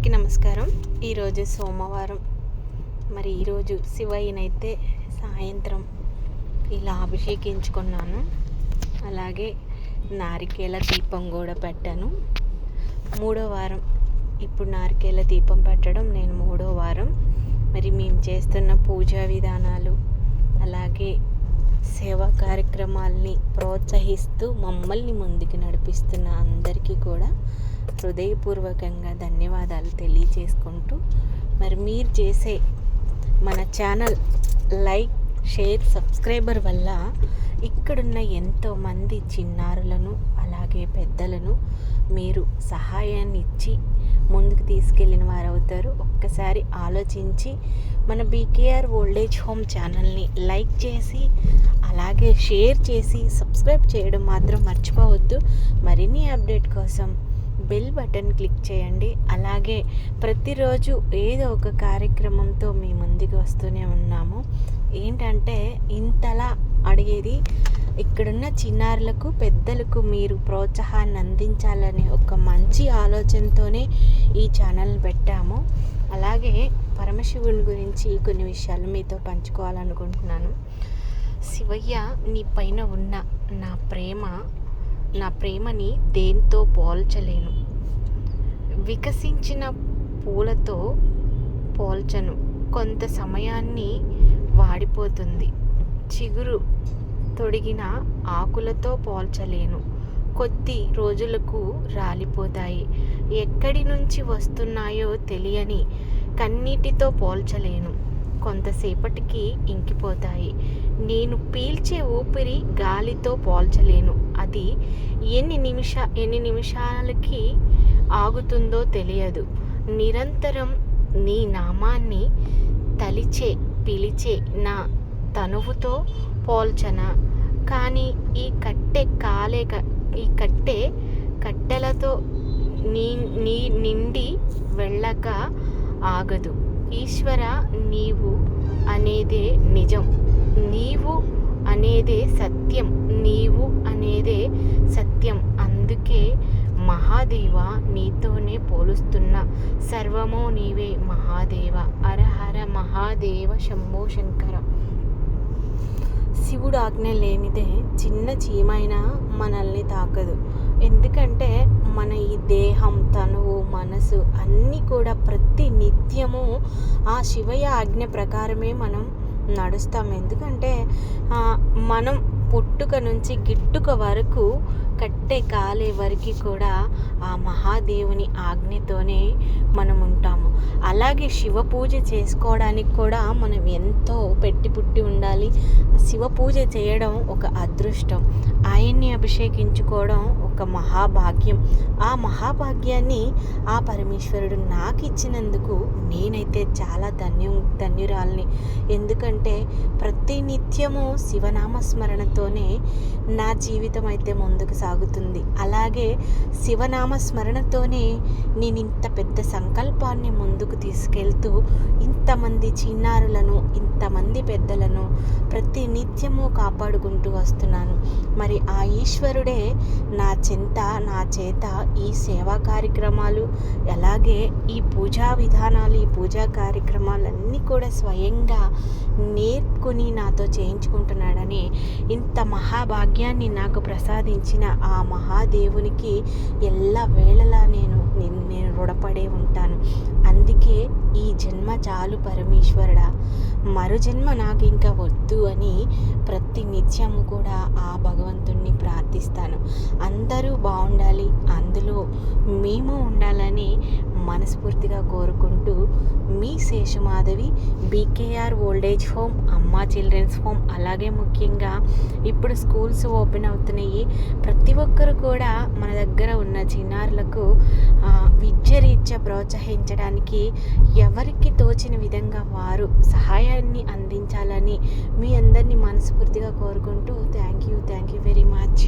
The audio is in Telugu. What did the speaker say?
అందరికీ నమస్కారం. ఈరోజు సోమవారం. మరి ఈరోజు శివయ్యనైతే సాయంత్రం ఇలా అభిషేకించుకున్నాను. అలాగే నారికేల దీపం కూడా పెట్టాను. మూడో వారం. ఇప్పుడు నారికేల దీపం పెట్టడం నేను మూడో వారం. మరి మేము చేస్తున్న పూజా విధానాలు అలాగే సేవా కార్యక్రమాల్ని ప్రోత్సహిస్తూ మమ్మల్ని ముందుకు నడిపిస్తున్న అందరికీ కూడా హృదయపూర్వకంగా ధన్యవాదాలు తెలియచేసుకుంటూ మరి మీరు చేసే మన ఛానల్ లైక్ షేర్ సబ్స్క్రైబర్ వల్ల ఇక్కడున్న ఎంతోమంది చిన్నారులను అలాగే పెద్దలను మీరు సహాయాన్ని ఇచ్చి ముందుకు తీసుకెళ్ళిన వారు అవుతారు ఒక్కసారి ఆలోచించి మన బీకేఆర్ ఓల్డేజ్ హోమ్ ఛానల్ని లైక్ చేసి అలాగే షేర్ చేసి సబ్స్క్రైబ్ చేయడం మాత్రం మర్చిపోవద్దు. మరిన్ని అప్డేట్ కోసం బెల్ బటన్ క్లిక్ చేయండి. అలాగే ప్రతిరోజు ఏదో ఒక కార్యక్రమంతో మీ ముందుకు వస్తూనే ఉన్నాము. ఏంటంటే ఇంతలా అడిగేది ఇక్కడున్న చిన్నారులకు పెద్దలకు మీరు ప్రోత్సాహాన్ని అందించాలనే ఒక మంచి ఆలోచనతోనే ఈ ఛానల్ పెట్టాము. అలాగే పరమశివుని గురించి కొన్ని విషయాలు మీతో పంచుకోవాలనుకుంటున్నాను. శివయ్య నీ పైన ఉన్న నా ప్రేమ నా ప్రేమని దేంతో పోల్చలేను. వికసించిన పూలతో పోల్చను. కొంత సమయాన్ని వాడిపోతుంది. చిగురు తొడిగిన ఆకులతో పోల్చలేను. కొద్ది రోజులకు రాలిపోతాయి. ఎక్కడి నుంచి వస్తున్నాయో తెలియని కన్నీటితో పోల్చలేను. కొంతసేపటికి ఇంకిపోతాయి. నేను పీల్చే ఊపిరి గాలితో పోల్చలేను. అది ఎన్ని నిమిష ఎన్ని నిమిషాలకి ఆగుతుందో తెలియదు. నిరంతరం నీ నామాన్ని తలిచే పిలిచే నా తనువుతో పోల్చన? కానీ ఈ కట్టె కాలే ఈ కట్టె కట్టెలతో నీ నీ నిండి వెళ్ళక ఆగదు. ఈశ్వర నీవు అనేదే నిజం. నీవు అనేదే సత్యం. నీవు అనేదే సత్యం. అందుకే మహాదేవ నీతోనే పోలుస్తున్న సర్వమో నీవే మహాదేవ. అరహర మహాదేవ శంభో శంకర. శివుడు ఆజ్ఞ లేనిదే చిన్న చీమైనా మనల్ని తాకదు. ఎందుకంటే మన ఈ దేహం తనువు మనసు అన్నీ కూడా ప్రతి నిత్యము ఆ శివయ ఆజ్ఞ ప్రకారమే మనం నడుస్తాం. ఎందుకంటే మనం పుట్టుక నుంచి గిట్టుక వరకు కట్టే కాలే వరకు కూడా ఆ మహాదేవుని ఆజ్ఞతోనే మనం ఉంటాము. అలాగే శివ పూజ చేసుకోవడానికి కూడా మనం ఎంతో పెట్టి పుట్టి ఉండాలి. శివ పూజ చేయడం ఒక అదృష్టం. ఆయన్ని అభిషేకించుకోవడం ఒక మహాభాగ్యం. ఆ మహాభాగ్యాన్ని ఆ పరమేశ్వరుడు నాకు ఇచ్చినందుకు నేనైతే చాలా ధన్యం ధన్యురాల్ని. ఎందుకంటే ప్రతి నిత్యము శివనామస్మరణతోనే నా జీవితం అయితే ముందుకు సాగుతుంది. అలాగే శివనామ స్మరణతోనే నేను ఇంత పెద్ద సంకల్పాన్ని ముందుకు తీసుకెళ్తూ ఇంతమంది చిన్నారులను ఇంత ప్రతి నిత్యము కాపాడుకుంటూ వస్తున్నాను. మరి ఆ ఈశ్వరుడే నా చింత నా చేత ఈ సేవా కార్యక్రమాలు అలాగే ఈ పూజా విధానాలు ఈ పూజా కార్యక్రమాలన్నీ కూడా స్వయంగా నేర్పుకుని నాతో చేయించుకుంటున్నాడని ఇంత మహాభాగ్యాన్ని నాకు ప్రసాదించిన ఆ మహాదేవునికి ఎల్ల వేళలా నేను నేను రుణపడే ఉంటాను. అందుకే ఈ జన్మ చాలు పరమేశ్వరుడా. మరో జన్మ నాకు ఇంకా వద్దు అని ప్రతి నిత్యము కూడా ఆ భగవంతుణ్ణి ప్రార్థిస్తాను. అందరూ బాగుండాలి అందులో మేము ఉండాలని మనస్ఫూర్తిగా కోరుకుంటూ మీ Seshamadhavi BKR old age home children's home అలాగే ముఖ్యంగా ఇప్పుడు స్కూల్స్ ఓపెన్ అవుతున్నాయి. ప్రతి ఒక్కరు కూడా మన దగ్గర ఉన్న చిన్నారులకు విద్యరీత్యా ప్రోత్సహించడానికి ఎవరికి తోచిన విధంగా వారు సహాయాన్ని అందించాలని మీ అందరినీ మనస్ఫూర్తిగా కోరుకుంటూ thank you thank you very much.